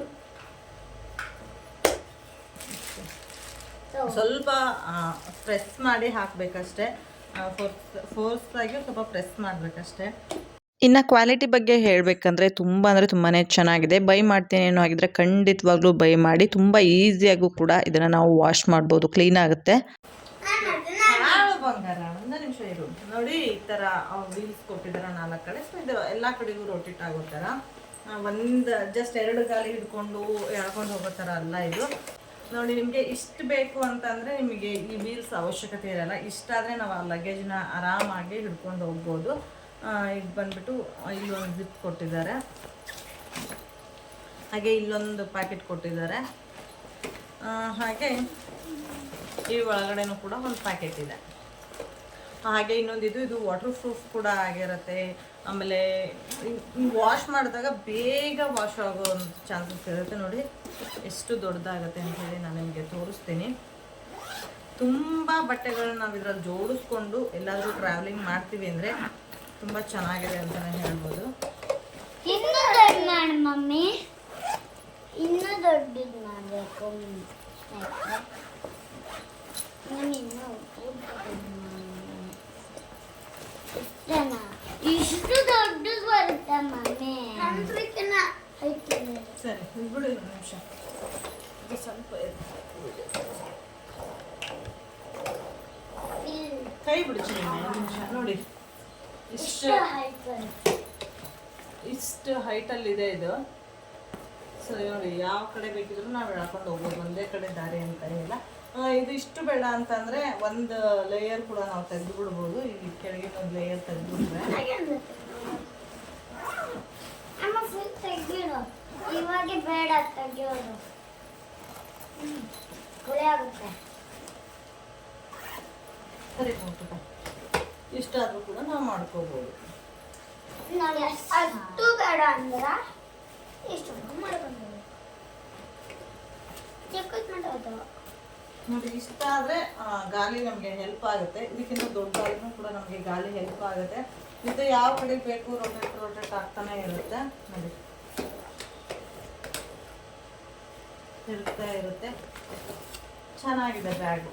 ಸ್ವಲ್ಪ ಪ್ರೆಸ್ ಮಾಡಿ ಹಾಕಬೇಕಷ್ಟೇ. ಫೋರ್ಸ್ ಫೋರ್ಸ್ ಆಗಿ ಸ್ವಲ್ಪ ಪ್ರೆಸ್ ಮಾಡಬೇಕಷ್ಟೇ. ಇನ್ನು ಕ್ವಾಲಿಟಿ ಬಗ್ಗೆ ಹೇಳಬೇಕಂದ್ರೆ ತುಂಬ ಅಂದರೆ ತುಂಬಾ ಚೆನ್ನಾಗಿದೆ. ಬೈ ಮಾಡ್ತೀನಿ ಏನೋ ಆಗಿದ್ರೆ ಖಂಡಿತವಾಗ್ಲೂ ಬೈ ಮಾಡಿ. ತುಂಬ ಈಸಿಯಾಗೂ ಕೂಡ ಇದನ್ನು ನಾವು ವಾಶ್ ಮಾಡ್ಬೋದು. ಕ್ಲೀನ್ ಆಗುತ್ತೆ. ಬಂಗಾರ. ಒಂದು ನಿಮಿಷ ಇರು. ನೋಡಿ ಈ ಥರ ವೀಲ್ಸ್ ಕೊಟ್ಟಿದ್ದಾರೆ ನಾಲ್ಕು ಕಡೆ. ಸೊ ಇದು ಎಲ್ಲ ಕಡೆಗೂ ರೊಟೇಟ್ ಆಗೋ ಥರ ಒಂದು ಜಸ್ಟ್ ಎರಡು ಗಾಲಿ ಹಿಡ್ಕೊಂಡು ಎಳ್ಕೊಂಡು ಹೋಗೋ ಥರ ಅಲ್ಲ ಇದು. ನೋಡಿ, ನಿಮಗೆ ಇಷ್ಟು ಬೇಕು ಅಂತಂದರೆ ನಿಮಗೆ ಈ ವೀಲ್ಸ್ ಅವಶ್ಯಕತೆ ಇರಲ್ಲ. ಇಷ್ಟಾದರೆ ನಾವು ಆ ಲಗೇಜ್ನ ಆರಾಮಾಗಿ ಹಿಡ್ಕೊಂಡು ಹೋಗ್ಬೋದು. ಇದು ಬಂದ್ಬಿಟ್ಟು ಇಲ್ಲಿ ಒಂದು ಜಿಪ್ ಕೊಟ್ಟಿದ್ದಾರೆ. ಹಾಗೆ ಇಲ್ಲೊಂದು ಪ್ಯಾಕೆಟ್ ಕೊಟ್ಟಿದ್ದಾರೆ. ಹಾಗೆ ಈ ಒಳಗಡೆನೂ ಕೂಡ ಒಂದು ಪ್ಯಾಕೆಟ್ ಇದೆ. ಹಾಗೆ ಇನ್ನೊಂದು ಇದು ಇದು ವಾಟರ್ ಪ್ರೂಫ್ ಕೂಡ ಆಗಿರುತ್ತೆ. ಆಮೇಲೆ ವಾಶ್ ಮಾಡಿದಾಗ ಬೇಗ ವಾಶ್ ಆಗೋ ಒಂದು ಚಾನ್ಸಸ್ ಇರುತ್ತೆ ನೋಡಿ. ಎಷ್ಟು ದೊಡ್ಡದಾಗತ್ತೆ ಅಂತ ಹೇಳಿ ನಾನು ನಿಮಗೆ ತೋರಿಸ್ತೀನಿ. ತುಂಬ ಬಟ್ಟೆಗಳನ್ನ ನಾವು ಇದರಲ್ಲಿ ಜೋಡಿಸ್ಕೊಂಡು ಎಲ್ಲಾದರೂ ಟ್ರಾವೆಲಿಂಗ್ ಮಾಡ್ತೀವಿ ಅಂದರೆ ತುಂಬ ಚೆನ್ನಾಗಿದೆ ಅಂತಲೇ ಹೇಳ್ಬೋದು. ಇನ್ನೂ ದೊಡ್ಡ ಮಾಡಿ ಮಮ್ಮಿ. ಇನ್ನೂ ದೊಡ್ಡದು ಮಾಡಬೇಕು. ನಾನು ಇನ್ನೂ ಸ್ವಲ್ಪ ದೊಡ್ಡದು ಮಾಡ್ಬೇಕು. ಇಷ್ಟು ದೊಡ್ಡದು ಬರುತ್ತೆ ಮಮ್ಮಿ. ಸರಿ ಬಿಡು ಒಂದು ನಿಮಿಷ. ಸ್ವಲ್ಪ ಕೈ ಬಿಡಿಸಿ ಒಂದು ನಿಮಿಷ. ನೋಡಿ. ಇಷ್ಟು ಇಷ್ಟು ಹೈಟಲ್ಲಿದೆ ಇದು ಸರಿ ನೋಡಿ, ಯಾವ ಕಡೆ ಬೇಕಿದ್ರು ನಾವು ಎಳ್ಕೊಂಡು ಹೋಗ್ಬೋದು. ಒಂದೇ ಕಡೆ ದಾರಿ ಅಂತ ಇಲ್ಲ ಇದು ಇಷ್ಟು ಬೇಡ ಅಂತಂದರೆ ಒಂದು ಲೇಯರ್ ಕೂಡ ನಾವು ತೆಗೆದು ಬಿಡ್ಬೋದು ಇಲ್ಲಿ ಕೆಳಗಿನ ಒಂದು ಲೇಯರ್ ತೆಗೆದು ಬಿಟ್ರೆ ಹಾಗೆ ಅನ್ಸುತ್ತೆ. ಅಮ್ಮ ಫುಲ್ ತೆಗ್ದಿಡು ಇವಾಗೆ ಬೇಡ ತೆಗಿಯೋದು. ಹುಳಿ ಆಗುತ್ತೆ. ಸರಿ ಇಷ್ಟ ಇಷ್ಟಾದರೂ ಕೂಡ ನಾವು ಮಾಡ್ಕೋಬೋದು. ನೋಡಿ ಅಷ್ಟು ಬೇಡ ಅಂದ್ರ ಇಷ್ಟು ಮಾಡ್ಕೊಂಡು ಚಿಕ್ಕದ್ ಮಾಡೋದು ನೋಡಿ ಇಷ್ಟ ಆದರೆ ಗಾಲಿ ನಮಗೆ ಹೆಲ್ಪ್ ಆಗುತ್ತೆ. ಇದಕ್ಕಿಂತ ದೊಡ್ಡದಾದ್ರೂ ಕೂಡ ನಮಗೆ ಗಾಲಿ ಹೆಲ್ಪ್ ಆಗುತ್ತೆ. ಇದು ಯಾವ ಕಡೆ ಬೇಕು ರೊಟೇಟ್ ರೊಟೇಟ್ ಆಗ್ತಾನೆ ಇರುತ್ತೆ. ನೋಡಿ. ತಿರುಗ್ತಾ ಇರುತ್ತೆ. ಚೆನ್ನಾಗಿದೆ ಬ್ಯಾಗು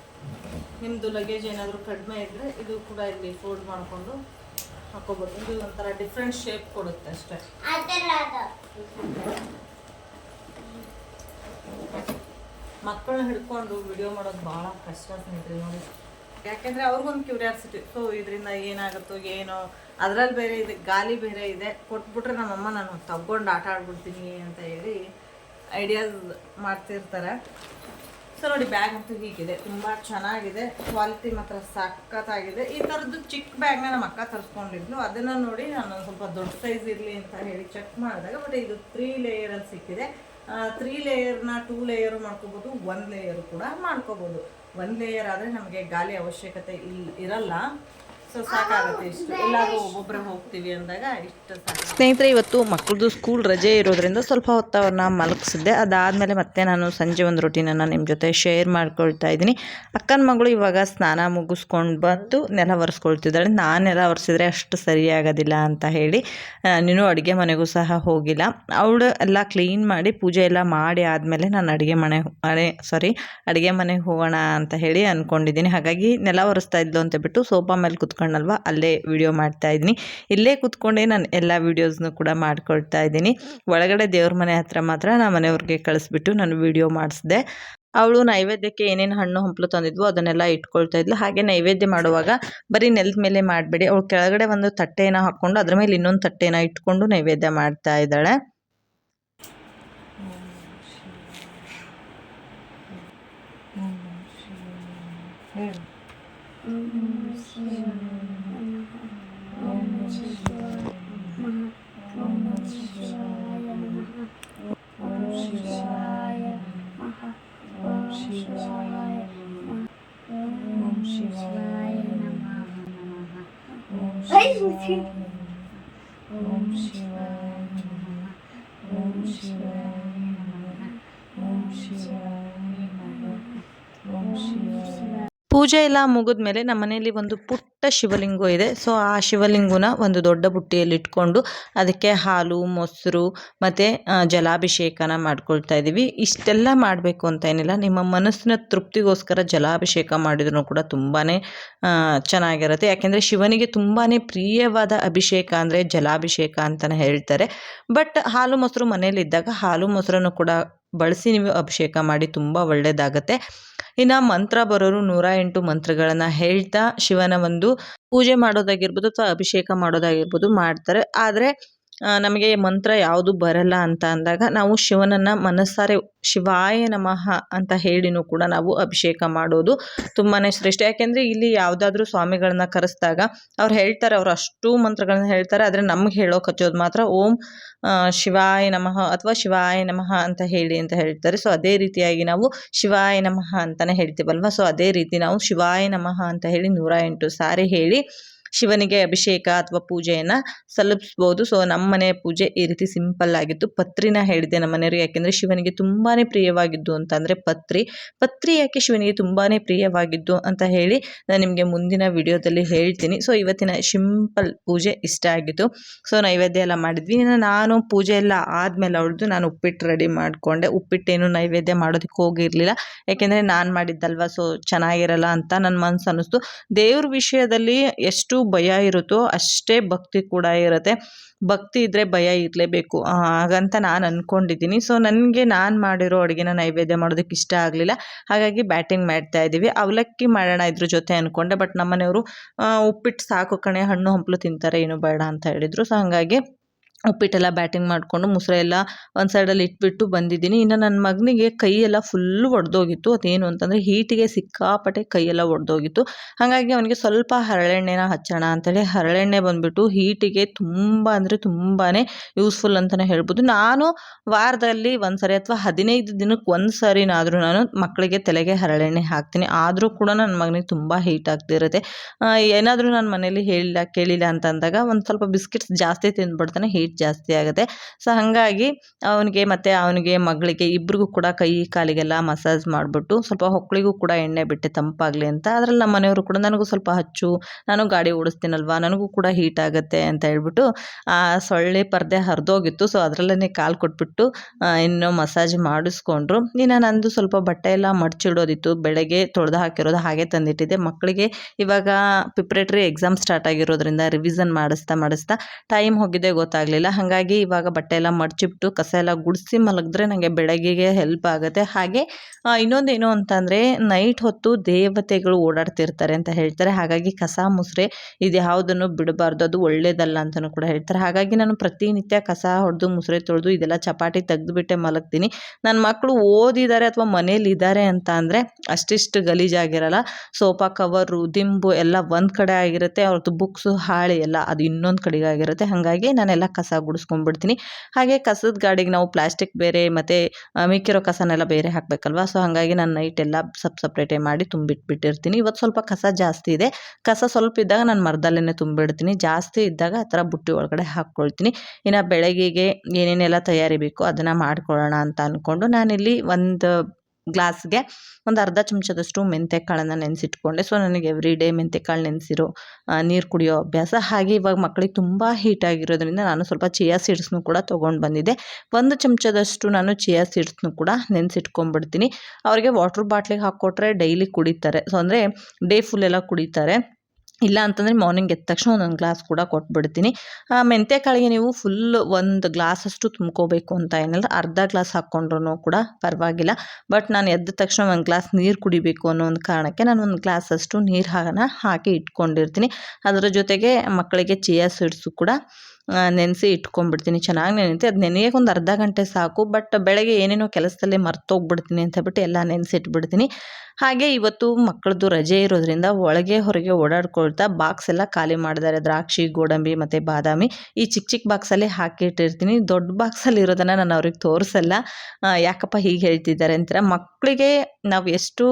ನಿಮ್ಮದು ಲಗೇಜ್ ಏನಾದರೂ ಕಡಿಮೆ ಇದ್ದರೆ ಇದು ಕೂಡ ಇಲ್ಲಿ ಫೋಲ್ಡ್ ಮಾಡಿಕೊಂಡು ಹಾಕೋಬೋದು. ಇದು ಒಂಥರ ಡಿಫ್ರೆಂಟ್ ಶೇಪ್ ಕೊಡುತ್ತೆ ಅಷ್ಟೇ. ಮಕ್ಕಳನ್ನ ಹಿಡ್ಕೊಂಡು ವಿಡಿಯೋ ಮಾಡೋದು ಭಾಳ ಕಷ್ಟ ಸ್ನೇಹಿತರೆ ನೋಡಿ. ಯಾಕೆಂದರೆ ಅವ್ರಿಗೊಂದು ಕ್ಯೂರಿಯಾಸಿಟಿ ಸೊ ಇದರಿಂದ ಏನಾಗುತ್ತೋ ಏನೋ ಅದರಲ್ಲಿ ಬೇರೆ ಇದೆ ಗಾಲಿ ಬೇರೆ ಇದೆ. ಕೊಟ್ಬಿಟ್ರೆ ನಮ್ಮಮ್ಮ ನಾನು ತಗೊಂಡು ಆಟ ಆಡ್ಬಿಡ್ತೀನಿ ಅಂತ ಹೇಳಿ ಐಡಿಯಾಸ್ ಮಾಡ್ತಿರ್ತಾರೆ. ಸೊ ನೋಡಿ ಬ್ಯಾಗ್ ಅಂತೂ ಹೀಗಿದೆ. ತುಂಬ ಚೆನ್ನಾಗಿದೆ. ಕ್ವಾಲಿಟಿ ಮಾತ್ರ ಸಖತ್ತಾಗಿದೆ. ಈ ಥರದ್ದು ಚಿಕ್ಕ ಬ್ಯಾಗ್ನ ನಮ್ಮ ಅಕ್ಕ ತರಿಸ್ಕೊಂಡಿದ್ಲು. ಅದನ್ನು ನೋಡಿ ನಾನು ಸ್ವಲ್ಪ ದೊಡ್ಡ ಸೈಜ್ ಇರಲಿ ಅಂತ ಹೇಳಿ ಚೆಕ್ ಮಾಡಿದಾಗ ಬಟ್ ಇದು ತ್ರೀ ಲೇಯರಲ್ಲಿ ಸಿಕ್ಕಿದೆ. ತ್ರೀ ಲೇಯರ್ನ ಟೂ ಲೇಯರು ಮಾಡ್ಕೋಬೋದು ಒನ್ ಲೇಯರು ಕೂಡ ಮಾಡ್ಕೋಬೋದು. ಒನ್ ಲೇಯರ್ ಆದರೆ ನಮಗೆ ಗಾಲಿ ಅವಶ್ಯಕತೆ ಇಲ್ಲಿ ಇರಲ್ಲ. ಸ್ನೇಹಿತರೆ, ಇವತ್ತು ಮಕ್ಕಳದು ಸ್ಕೂಲ್ ರಜೆ ಇರೋದ್ರಿಂದ ಸ್ವಲ್ಪ ಹೊತ್ತು ಅವ್ರನ್ನ ಮಲಗಿಸಿದ್ದೆ. ಅದಾದಮೇಲೆ ಮತ್ತೆ ನಾನು ಸಂಜೆ ಒಂದು ರೊಟೀನನ್ನು ನಿಮ್ಮ ಜೊತೆ ಶೇರ್ ಮಾಡ್ಕೊಳ್ತಾ ಇದ್ದೀನಿ. ಅಕ್ಕನ ಮಗಳು ಇವಾಗ ಸ್ನಾನ ಮುಗಿಸ್ಕೊಂಡು ಬಂದು ನೆಲ ಒರೆಸ್ಕೊಳ್ತಿದ್ದಾಳೆ. ನಾನು ನೆಲ ಒರೆಸಿದ್ರೆ ಅಷ್ಟು ಸರಿಯಾಗೋದಿಲ್ಲ ಅಂತ ಹೇಳಿ ನೀನು ಅಡುಗೆ ಮನೆಗೂ ಸಹ ಹೋಗಿಲ್ಲ. ಅವಳು ಎಲ್ಲ ಕ್ಲೀನ್ ಮಾಡಿ ಪೂಜೆ ಎಲ್ಲ ಮಾಡಿ ಆದಮೇಲೆ ನಾನು ಅಡುಗೆ ಮನೆ ಮನೆ ಸಾರಿ ಅಡುಗೆ ಮನೆಗೆ ಹೋಗೋಣ ಅಂತ ಹೇಳಿ ಅಂದ್ಕೊಂಡಿದ್ದೀನಿ ಹಾಗಾಗಿ ನೆಲ ಒರೆಸ್ತಾ ಇದ್ಲು ಅಂತ ಬಿಟ್ಟು ಸೋಫಾ ಮೇಲೆ ಕುತ್ಕೊಂಡಲ್ವ ಅಲ್ಲೇ ವಿಡಿಯೋ ಮಾಡ್ತಾ ಇದ್ದೀನಿ. ಇಲ್ಲೇ ಕೂತ್ಕೊಂಡೇ ನಾನು ಎಲ್ಲ ವೀಡಿಯೋಸ್ನು ಕೂಡ ಮಾಡ್ಕೊಳ್ತಾ ಇದ್ದೀನಿ. ಒಳಗಡೆ ದೇವ್ರ ಮನೆ ಹತ್ರ ಮಾತ್ರ ನಾ ಮನೆಯವ್ರಿಗೆ ಕಳಿಸ್ಬಿಟ್ಟು ನಾನು ವಿಡಿಯೋ ಮಾಡಿಸಿದೆ. ಅವಳು ನೈವೇದ್ಯಕ್ಕೆ ಏನೇನು ಹಣ್ಣು ಹಂಪಲು ತಂದಿದ್ವು ಅದನ್ನೆಲ್ಲ ಇಟ್ಕೊಳ್ತಾ ಇದ್ಲು. ಹಾಗೆ ನೈವೇದ್ಯ ಮಾಡುವಾಗ ಬರೀ ನೆಲದ ಮೇಲೆ ಮಾಡಬೇಡಿ. ಅವಳು ಕೆಳಗಡೆ ಒಂದು ತಟ್ಟೆಯನ್ನು ಹಾಕ್ಕೊಂಡು ಅದ್ರ ಮೇಲೆ ಇನ್ನೊಂದು ತಟ್ಟೆನ ಇಟ್ಕೊಂಡು ನೈವೇದ್ಯ ಮಾಡ್ತಾ ಇದ್ದಾಳೆ. शिवाय ओम शिवाय ओम शिवाय नमः ओम शिवाय ओम शिवाय नमः ओम शिवाय नमः ओम शिवाय नमः ओम शिवाय ಪೂಜೆ ಎಲ್ಲ ಮುಗಿದ್ಮೇಲೆ ನಮ್ಮ ಮನೆಯಲ್ಲಿ ಒಂದು ಪುಟ್ಟ ಶಿವಲಿಂಗ ಇದೆ. ಸೊ ಆ ಶಿವಲಿಂಗನ ಒಂದು ದೊಡ್ಡ ಬುಟ್ಟಿಯಲ್ಲಿ ಇಟ್ಕೊಂಡು ಅದಕ್ಕೆ ಹಾಲು, ಮೊಸರು ಮತ್ತು ಜಲಾಭಿಷೇಕನ ಮಾಡ್ಕೊಳ್ತಾ ಇದ್ದೀವಿ. ಇಷ್ಟೆಲ್ಲ ಮಾಡಬೇಕು ಅಂತ ಏನಿಲ್ಲ. ನಿಮ್ಮ ಮನಸ್ಸಿನ ತೃಪ್ತಿಗೋಸ್ಕರ ಜಲಾಭಿಷೇಕ ಮಾಡಿದ್ರು ಕೂಡ ತುಂಬಾ ಚೆನ್ನಾಗಿರುತ್ತೆ. ಯಾಕೆಂದರೆ ಶಿವನಿಗೆ ತುಂಬಾ ಪ್ರಿಯವಾದ ಅಭಿಷೇಕ ಅಂದರೆ ಜಲಾಭಿಷೇಕ ಅಂತಲೇ ಹೇಳ್ತಾರೆ. ಬಟ್ ಹಾಲು, ಮೊಸರು ಮನೇಲಿದ್ದಾಗ ಹಾಲು, ಮೊಸರನ್ನು ಕೂಡ ಬಳಸಿ ನೀವು ಅಭಿಷೇಕ ಮಾಡಿ ತುಂಬ ಒಳ್ಳೆಯದಾಗತ್ತೆ ಇನ್ನು ಮಂತ್ರ ಬರೋರು ನೂರ ಎಂಟು ಮಂತ್ರಗಳನ್ನು ಹೇಳ್ತಾ ಶಿವನ ಒಂದು ಪೂಜೆ ಮಾಡೋದಾಗಿರ್ಬೋದು ಅಥವಾ ಅಭಿಷೇಕ ಮಾಡೋದಾಗಿರ್ಬೋದು ಮಾಡ್ತಾರೆ. ಆದರೆ ನಮಗೆ ಮಂತ್ರ ಯಾವುದು ಬರಲ್ಲ ಅಂತ ಅಂದಾಗ ನಾವು ಶಿವನನ್ನು ಮನಸ್ಸಾರೆ ಶಿವಾಯ ನಮಃ ಅಂತ ಹೇಳಿನೂ ಕೂಡ ನಾವು ಅಭಿಷೇಕ ಮಾಡೋದು ತುಂಬಾ ಶ್ರೇಷ್ಠ. ಯಾಕೆಂದರೆ ಇಲ್ಲಿ ಯಾವುದಾದ್ರೂ ಸ್ವಾಮಿಗಳನ್ನ ಕರೆಸಿದಾಗ ಅವ್ರು ಹೇಳ್ತಾರೆ, ಅವ್ರು ಅಷ್ಟು ಮಂತ್ರಗಳನ್ನ ಹೇಳ್ತಾರೆ, ಆದರೆ ನಮ್ಗೆ ಹೇಳೋಕೆ ಹಚ್ಚೋದು ಮಾತ್ರ ಓಂ ಶಿವಾಯ ನಮಃ ಅಥವಾ ಶಿವಾಯ ನಮಃ ಅಂತ ಹೇಳಿ ಅಂತ ಹೇಳ್ತಾರೆ. ಸೊ ಅದೇ ರೀತಿಯಾಗಿ ನಾವು ಶಿವಾಯ ನಮಃ ಅಂತಲೇ ಹೇಳ್ತೀವಲ್ವ? ಸೊ ಅದೇ ರೀತಿ ನಾವು ಶಿವಾಯ ನಮಃ ಅಂತ ಹೇಳಿ ನೂರ ಎಂಟು ಸಾರಿ ಹೇಳಿ ಶಿವನಿಗೆ ಅಭಿಷೇಕ ಅಥವಾ ಪೂಜೆಯನ್ನು ಸಲ್ಲಿಸ್ಬೋದು. ಸೊ ನಮ್ಮ ಮನೆಯ ಪೂಜೆ ಈ ರೀತಿ ಸಿಂಪಲ್ ಆಗಿತ್ತು. ಪತ್ರಿನ ಹೇಳಿದೆ ನಮ್ಮ ಮನೆಯವರು ಯಾಕೆಂದರೆ ಶಿವನಿಗೆ ತುಂಬಾ ಪ್ರಿಯವಾಗಿದ್ದು ಅಂತಂದರೆ ಪತ್ರಿ. ಪತ್ರಿ ಯಾಕೆ ಶಿವನಿಗೆ ತುಂಬಾ ಪ್ರಿಯವಾಗಿದ್ದು ಅಂತ ಹೇಳಿ ನಾನು ನಿಮಗೆ ಮುಂದಿನ ವಿಡಿಯೋದಲ್ಲಿ ಹೇಳ್ತೀನಿ. ಸೊ ಇವತ್ತಿನ ಸಿಂಪಲ್ ಪೂಜೆ ಇಷ್ಟ ಆಗಿತ್ತು. ಸೊ ನೈವೇದ್ಯ ಎಲ್ಲ ಮಾಡಿದ್ವಿ. ನಾನು ಪೂಜೆ ಎಲ್ಲ ಆದಮೇಲೆ ಅವಳದು ನಾನು ಉಪ್ಪಿಟ್ಟು ರೆಡಿ ಮಾಡಿಕೊಂಡೆ. ಉಪ್ಪಿಟ್ಟೇನು ನೈವೇದ್ಯ ಮಾಡೋದಕ್ಕೆ ಹೋಗಿರಲಿಲ್ಲ. ಯಾಕೆಂದರೆ ನಾನು ಮಾಡಿದ್ದಲ್ವ? ಸೊ ಚೆನ್ನಾಗಿರಲ್ಲ ಅಂತ ನನ್ನ ಮನಸ್ಸು ಅನ್ನಿಸ್ತು ದೇವ್ರ ವಿಷಯದಲ್ಲಿ ಎಷ್ಟು ಭಯ ಇರುತ್ತೋ ಅಷ್ಟೇ ಭಕ್ತಿ ಕೂಡ ಇರುತ್ತೆ. ಭಕ್ತಿ ಇದ್ದರೆ ಭಯ ಇರಲೇಬೇಕು. ಹಾಗಂತ ನಾನು ಅಂದ್ಕೊಂಡಿದ್ದೀನಿ ಸೊ ನನಗೆ ನಾನು ಮಾಡಿರೋ ಅಡುಗೆನ ನೈವೇದ್ಯ ಮಾಡೋದಕ್ಕೆ ಇಷ್ಟ ಆಗಲಿಲ್ಲ. ಹಾಗಾಗಿ ಬ್ಯಾಟಿಂಗ್ ಮಾಡ್ತಾ ಇದ್ದೀವಿ. ಅವಲಕ್ಕಿ ಮಾಡೋಣ ಇದ್ರ ಜೊತೆ ಅಂದ್ಕೊಂಡೆ ಬಟ್ ನಮ್ಮನೆಯವರು ಉಪ್ಪಿಟ್ಟು ಸಾಕು ಕಣೆ, ಹಣ್ಣು ಹಂಪಲು ತಿಂತಾರೆ, ಏನು ಬೇಡ ಅಂತ ಹೇಳಿದರು. ಸೊ ಹಾಗಾಗಿ ಉಪ್ಪಿಟ್ಟೆಲ್ಲ ಬ್ಯಾಟಿಂಗ್ ಮಾಡಿಕೊಂಡು ಮೊಸರು ಎಲ್ಲ ಒಂದು ಸೈಡಲ್ಲಿ ಇಟ್ಬಿಟ್ಟು ಬಂದಿದ್ದೀನಿ. ಇನ್ನು ನನ್ನ ಮಗನಿಗೆ ಕೈಯೆಲ್ಲ ಫುಲ್ಲು ಒಡೆದೋಗಿತ್ತು. ಅದೇನು ಅಂತಂದರೆ ಹೀಟಿಗೆ ಸಿಕ್ಕಾಪಟ್ಟೆ ಕೈಯೆಲ್ಲ ಒಡೆದೋಗಿತ್ತು. ಹಾಗಾಗಿ ಅವನಿಗೆ ಸ್ವಲ್ಪ ಹರಳೆಣ್ಣೆನ ಹಚ್ಚೋಣ ಅಂತೇಳಿ ಹರಳೆಣ್ಣೆ ಬಂದುಬಿಟ್ಟು ಹೀಟಿಗೆ ತುಂಬ ಅಂದರೆ ತುಂಬಾ ಯೂಸ್ಫುಲ್ ಅಂತಲೇ ಹೇಳ್ಬೋದು. ನಾನು ವಾರದಲ್ಲಿ ಒಂದು ಸರಿ ಅಥವಾ ಹದಿನೈದು ದಿನಕ್ಕೆ ಒಂದು ಸರಿನಾದರೂ ನಾನು ಮಕ್ಕಳಿಗೆ ತಲೆಗೆ ಹರಳೆಣ್ಣೆ ಹಾಕ್ತೀನಿ. ಆದರೂ ಕೂಡ ನನ್ನ ಮಗನಿಗೆ ತುಂಬ ಹೀಟ್ ಆಗ್ತಿರುತ್ತೆ ಏನಾದರೂ ನಾನು ಮನೇಲಿ ಹೇಳಿಲ್ಲ, ಕೇಳಿಲ್ಲ ಅಂತ ಅಂದಾಗ ಒಂದು ಸ್ವಲ್ಪ ಬಿಸ್ಕೆಟ್ಸ್ ಜಾಸ್ತಿ ತಿಂದ್ಬಿಡ್ತಾನೆ ಹೀಟ್ ಜಾಸ್ತಿ ಆಗುತ್ತೆ. ಸೊ ಹಾಗಾಗಿ ಅವನಿಗೆ ಮತ್ತು ಅವನಿಗೆ ಮಗಳಿಗೆ ಇಬ್ರಿಗೂ ಕೂಡ ಕೈ ಕಾಲಿಗೆಲ್ಲ ಮಸಾಜ್ ಮಾಡಿಬಿಟ್ಟು ಸ್ವಲ್ಪ ಹೊಕ್ಕಳಿಗೂ ಕೂಡ ಎಣ್ಣೆ ಬಿಟ್ಟೆ ತಂಪಾಗಲಿ ಅಂತ. ಅದರಲ್ಲಿ ನಮ್ಮ ಮನೆಯವರು ಕೂಡ ನನಗೂ ಸ್ವಲ್ಪ ಹಚ್ಚು, ನಾನು ಗಾಡಿ ಓಡಿಸ್ತೀನಲ್ವಾ, ನನಗೂ ಕೂಡ ಹೀಟ್ ಆಗುತ್ತೆ ಅಂತ ಹೇಳ್ಬಿಟ್ಟು, ಆ ಸೊಳ್ಳೆ ಪರದೆ ಹರಿದೋಗಿತ್ತು. ಸೊ ಅದರಲ್ಲೇ ಕಾಲು ಕೊಟ್ಬಿಟ್ಟು ಇನ್ನೂ ಇನ್ನು ಮಸಾಜ್ ಮಾಡಿಸ್ಕೊಂಡ್ರು. ಇನ್ನು ನಂದು ಸ್ವಲ್ಪ ಬಟ್ಟೆ ಎಲ್ಲ ಮಡ್ಚಿಡೋದಿತ್ತು. ಬೆಳಗ್ಗೆ ತೊಳೆದು ಹಾಕಿರೋದು ಹಾಗೆ ತಂದಿಟ್ಟಿದ್ದೆ. ಮಕ್ಕಳಿಗೆ ಇವಾಗ ಪ್ರಿಪ್ರೇಟ್ರಿ ಎಕ್ಸಾಮ್ ಸ್ಟಾರ್ಟ್ ಆಗಿರೋದ್ರಿಂದ ರಿವಿಸನ್ ಮಾಡಿಸ್ತಾ ಮಾಡಿಸ್ತಾ ಟೈಮ್ ಹೋಗಿದ್ದೆ ಗೊತ್ತಾಗಲಿಲ್ಲ. ಹಾಗಾಗಿ ಇವಾಗ ಬಟ್ಟೆ ಎಲ್ಲ ಮಡ್ಚಿಬಿಟ್ಟು ಕಸ ಎಲ್ಲ ಗುಡಿಸಿ ಮಲಗಿದ್ರೆ ನನಗೆ ಬೆಳಗ್ಗೆಗೆ ಹೆಲ್ಪ್ ಆಗುತ್ತೆ. ಹಾಗೆ ಇನ್ನೊಂದು ಇನ್ನೊಂದೇನು ಅಂತಂದರೆ ನೈಟ್ ಹೊತ್ತು ದೇವತೆಗಳು ಓಡಾಡ್ತಿರ್ತಾರೆ ಅಂತ ಹೇಳ್ತಾರೆ. ಹಾಗಾಗಿ ಕಸ ಮುಸ್ರೆ ಇದು ಯಾವುದನ್ನು ಬಿಡಬಾರ್ದು, ಅದು ಒಳ್ಳೇದಲ್ಲ ಅಂತಲೂ ಕೂಡ ಹೇಳ್ತಾರೆ. ಹಾಗಾಗಿ ನಾನು ಪ್ರತಿನಿತ್ಯ ಕಸ ಹೊಡೆದು, ಮುಸ್ರೆ ತೊಳೆದು, ಇದೆಲ್ಲ ಚಪಾಟಿ ತೆಗೆದುಬಿಟ್ಟೆ ಮಲಗ್ತೀನಿ. ನನ್ನ ಮಕ್ಕಳು ಓದಿದ್ದಾರೆ ಅಥವಾ ಮನೇಲಿ ಇದ್ದಾರೆ ಅಂತ ಅಂದರೆ ಅಷ್ಟಿಷ್ಟು ಗಲೀಜಾಗಿರಲ್ಲ ಸೋಫಾ ಕವರು ದಿಂಬು ಎಲ್ಲ ಒಂದು ಕಡೆ ಆಗಿರುತ್ತೆ. ಅವ್ರದ್ದು ಬುಕ್ಸು ಹಾಳೆ ಎಲ್ಲ ಅದು ಇನ್ನೊಂದು ಕಡೆಗೆ ಆಗಿರುತ್ತೆ. ಹಾಗಾಗಿ ನಾನೆಲ್ಲ ಕಸ ಗುಡಿಸ್ಕೊಂಡ್ಬಿಡ್ತೀನಿ. ಹಾಗೆ ಕಸದ ಗಾಡಿಗೆ ನಾವು ಪ್ಲಾಸ್ಟಿಕ್ ಬೇರೆ ಮತ್ತು ಮಿಕ್ಕಿರೋ ಕಸನೆಲ್ಲ ಬೇರೆ ಹಾಕಬೇಕಲ್ವ? ಸೊ, ಹಾಗಾಗಿ ನಾನು ನೈಟ್ ಎಲ್ಲ ಸಪ್ ಸಪ್ರೇಟೇ ಮಾಡಿ ತುಂಬಿಟ್ಬಿಟ್ಟಿರ್ತೀನಿ. ಇವತ್ತು ಸ್ವಲ್ಪ ಕಸ ಜಾಸ್ತಿ ಇದೆ. ಕಸ ಸ್ವಲ್ಪ ಇದ್ದಾಗ ನಾನು ಮರದಲ್ಲೇ ತುಂಬಿಡ್ತೀನಿ. ಜಾಸ್ತಿ ಇದ್ದಾಗ ಆ ಥರ ಬುಟ್ಟಿ ಒಳಗಡೆ ಹಾಕ್ಕೊಳ್ತೀನಿ. ಇನ್ನು ಬೆಳಗ್ಗೆಗೆ ಏನೇನೆಲ್ಲ ತಯಾರಿ ಬೇಕೋ ಅದನ್ನು ಮಾಡ್ಕೊಳ್ಳೋಣ ಅಂತ ಅಂದ್ಕೊಂಡು ನಾನಿಲ್ಲಿ ಒಂದು ಗ್ಲಾಸ್ಗೆ ಒಂದು ಅರ್ಧ ಚಮಚದಷ್ಟು ಮೆಂತೆಕಾಳನ್ನು ನೆನೆಸಿಟ್ಕೊಂಡೆ. ಸೊ, ನನಗೆ ಎವ್ರಿ ಡೇ ಮೆಂತೆಕಾಳು ನೆನೆಸಿರೋ ನೀರು ಕುಡಿಯೋ ಅಭ್ಯಾಸ. ಹಾಗೆ ಇವಾಗ ಮಕ್ಕಳಿಗೆ ತುಂಬ ಹೀಟ್ ಆಗಿರೋದ್ರಿಂದ ನಾನು ಸ್ವಲ್ಪ ಚಿಯಾ ಸೀಡ್ಸ್ನು ಕೂಡ ತೊಗೊಂಡು ಬಂದಿದ್ದೆ. ಒಂದು ಚಮಚದಷ್ಟು ನಾನು ಚಿಯಾ ಸೀಡ್ಸ್ನು ಕೂಡ ನೆನೆಸಿಟ್ಕೊಂಡ್ಬಿಡ್ತೀನಿ. ಅವರಿಗೆ ವಾಟ್ರ್ ಬಾಟ್ಲಿಗೆ ಹಾಕ್ಕೊಟ್ರೆ ಡೈಲಿ ಕುಡಿತಾರೆ. ಸೊ, ಅಂದರೆ ಡೇ ಫುಲ್ ಎಲ್ಲ ಕುಡಿತಾರೆ. ಇಲ್ಲ ಅಂತಂದರೆ ಮಾರ್ನಿಂಗ್ ಎದ್ದ ತಕ್ಷಣ ಒಂದೊಂದು ಗ್ಲಾಸ್ ಕೂಡ ಕೊಟ್ಬಿಡ್ತೀನಿ. ಬಿಡ್ತೀನಿ ಮೆಂತ್ಯ ಕಾಳಿಗೆ ನೀವು ಫುಲ್ ಒಂದು ಗ್ಲಾಸಷ್ಟು ತುಂಬ್ಕೋಬೇಕು ಅಂತ ಏನಿಲ್ಲ. ಅರ್ಧ ಗ್ಲಾಸ್ ಹಾಕ್ಕೊಂಡ್ರೂ ಕೂಡ ಪರವಾಗಿಲ್ಲ. ಬಟ್ ನಾನು ಎದ್ದ ತಕ್ಷಣ ಒಂದು ಗ್ಲಾಸ್ ನೀರು ಕುಡಿಬೇಕು ಅನ್ನೋ ಒಂದು ಕಾರಣಕ್ಕೆ ನಾನು ಒಂದು ಗ್ಲಾಸಷ್ಟು ನೀರು ಹಾನ ಹಾಕಿ ಇಟ್ಕೊಂಡಿರ್ತೀನಿ. ಅದರ ಜೊತೆಗೆ ಮಕ್ಕಳಿಗೆ ಚಿಯಾ ಸೀಡ್ಸು ಕೂಡ ನೆನೆಸಿ ಇಟ್ಕೊಂಡ್ಬಿಡ್ತೀನಿ. ಚೆನ್ನಾಗಿ ನೆನೆಯುತ್ತೆ ಅದು ನೆನೆಯೋಕೆ ಒಂದು ಅರ್ಧ ಗಂಟೆ ಸಾಕು. ಬಟ್ ಬೆಳಗ್ಗೆ ಏನೇನೋ ಕೆಲಸದಲ್ಲಿ ಮರ್ತೋಗ್ಬಿಡ್ತೀನಿ ಅಂತ ಹೇಳ್ಬಿಟ್ಟು ಎಲ್ಲ ನೆನೆಸಿಟ್ಬಿಡ್ತೀನಿ. ಹಾಗೆ ಇವತ್ತು ಮಕ್ಕಳದ್ದು ರಜೆ ಇರೋದ್ರಿಂದ ಒಳಗೆ ಹೊರಗೆ ಓಡಾಡ್ಕೊಳ್ತಾ ಬಾಕ್ಸ್ ಎಲ್ಲ ಖಾಲಿ ಮಾಡಿದ್ದಾರೆ. ದ್ರಾಕ್ಷಿ, ಗೋಡಂಬಿ ಮತ್ತು ಬಾದಾಮಿ. ಈ ಚಿಕ್ಕ ಚಿಕ್ಕ ಬಾಕ್ಸಲ್ಲಿ ಹಾಕಿಟ್ಟಿರ್ತೀನಿ. ದೊಡ್ಡ ಬಾಕ್ಸಲ್ಲಿ ಇರೋದನ್ನು ನಾನು ಅವ್ರಿಗೆ ತೋರಿಸಲ್ಲ. ಯಾಕಪ್ಪ ಹೀಗೆ ಹೇಳ್ತಿದ್ದಾರೆ ಅಂತಾರೆ? ಮಕ್ಕಳಿಗೆ ನಾವು ಎಷ್ಟು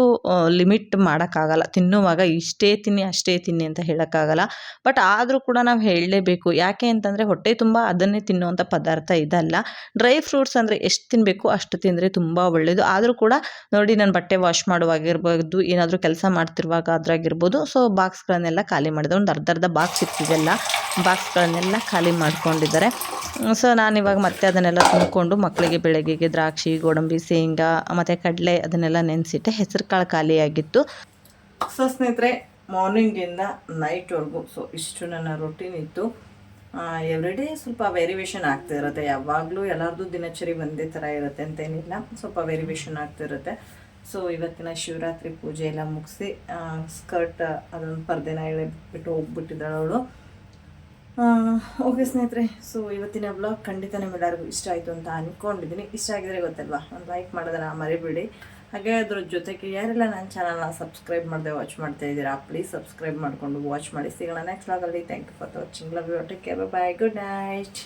ಲಿಮಿಟ್ ಮಾಡೋಕ್ಕಾಗಲ್ಲ. ತಿನ್ನುವಾಗ ಇಷ್ಟೇ ತಿನ್ನಿ, ಅಷ್ಟೇ ತಿನ್ನಿ ಅಂತ ಹೇಳೋಕ್ಕಾಗಲ್ಲ. ಬಟ್ ಆದರೂ ಕೂಡ ನಾವು ಹೇಳಲೇಬೇಕು. ಯಾಕೆ ಅಂತಂದರೆ ಹೊಟ್ಟೆ ತುಂಬ ಅದನ್ನೇ ತಿನ್ನುವಂಥ ಪದಾರ್ಥ ಇದಲ್ಲ. ಡ್ರೈ ಫ್ರೂಟ್ಸ್ ಅಂದರೆ ಎಷ್ಟು ತಿನ್ನಬೇಕು ಅಷ್ಟು ತಿಂದರೆ ತುಂಬ ಒಳ್ಳೆಯದು ಆದರೂ ಕೂಡ ನೋಡಿ, ನಾನು ಬಟ್ಟೆ ವಾಶ್ ಮಾಡುವಾಗಿರ್ಬೋದು ಏನಾದರೂ ಕೆಲಸ ಮಾಡ್ತಿರುವಾಗ ಅದ್ರಾಗಿರ್ಬೋದು. ಸೊ ಬಾಕ್ಸ್ಗಳನ್ನೆಲ್ಲ ಖಾಲಿ ಮಾಡಿದೆ. ಒಂದು ಅರ್ಧ ಅರ್ಧ ಬಾಕ್ಸ್ ಇರ್ತಿದೆಲ್ಲ ಬಾಕ್ಸ್ಗಳನ್ನೆಲ್ಲ ಖಾಲಿ ಮಾಡ್ಕೊಂಡಿದ್ದಾರೆ. ಸೊ ನಾನು ಇವಾಗ ಮತ್ತೆ ಅದನ್ನೆಲ್ಲ ತುಂಬಿಕೊಂಡು ಮಕ್ಕಳಿಗೆ ಬೆಳಗ್ಗೆಗೆ ದ್ರಾಕ್ಷಿ, ಗೋಡಂಬಿ, ಶೇಂಗಾ, ಮತ್ತು ಕಡಲೆ ಅದನ್ನೆಲ್ಲ ನೆನೆಸಿಟ್ಟೆ. ಹೆಸರು ಕಾಳು ಖಾಲಿಯಾಗಿತ್ತು ಸೊ ಸ್ನೇಹಿತರೆ ಮಾರ್ನಿಂಗಿಂದ ನೈಟ್ವರೆಗೂ ಸೊ ಇಷ್ಟು ನನ್ನ ರೊಟೀನ್ ಇತ್ತು. ಎವ್ರಿಡೇ ಸ್ವಲ್ಪ ವೇರಿಯೇಷನ್ ಆಗ್ತಾ ಇರುತ್ತೆ. ಯಾವಾಗಲೂ ಎಲ್ಲರದ್ದು ದಿನಚರಿ ಒಂದೇ ಥರ ಇರುತ್ತೆ ಅಂತೇನಿಲ್ಲ. ಸ್ವಲ್ಪ ವೇರಿಯೇಷನ್ ಆಗ್ತಿರುತ್ತೆ ಸೊ ಇವತ್ತಿನ ಶಿವರಾತ್ರಿ ಪೂಜೆ ಎಲ್ಲ ಮುಗಿಸಿ ಸ್ಕರ್ಟ್ ಅದೊಂದು ಪರ್ದೆನ ಎಳೆಬಿಟ್ಟು ಹೋಗ್ಬಿಟ್ಟಿದ್ದಾಳೆ ಅವಳು. ಓಕೆ ಸ್ನೇಹಿತರೆ ಸೊ ಇವತ್ತಿನ ಬ್ಲಾಗ್ ಖಂಡಿತ ನಿಮ್ಮೆಲ್ಲರಿಗೂ ಇಷ್ಟ ಆಯಿತು ಅಂತ ಅಂದ್ಕೊಂಡಿದ್ದೀನಿ ಇಷ್ಟ ಆಗಿದ್ರೆ ಗೊತ್ತಲ್ವಾ, ಒಂದು ಲೈಕ್ ಮಾಡೋದನ್ನ ಮರಿಬೇಡಿ. ಹಾಗೆ ಅದ್ರ ಜೊತೆಗೆ ಯಾರೆಲ್ಲ ನನ್ನ ಚಾನಲ್ನ ಸಬ್ಸ್ಕ್ರೈಬ್ ಮಾಡಿದೆ ವಾಚ್ ಮಾಡ್ತಾ ಇದ್ದೀರಾ ಪ್ಲೀಸ್ ಸಬ್ಸ್ಕ್ರೈಬ್ ಮಾಡಿಕೊಂಡು ವಾಚ್ ಮಾಡಿ. ಸಿಗೋಣ next ಬ್ಲಾಗಲ್ಲಿ thank you for watching love you take care bye good night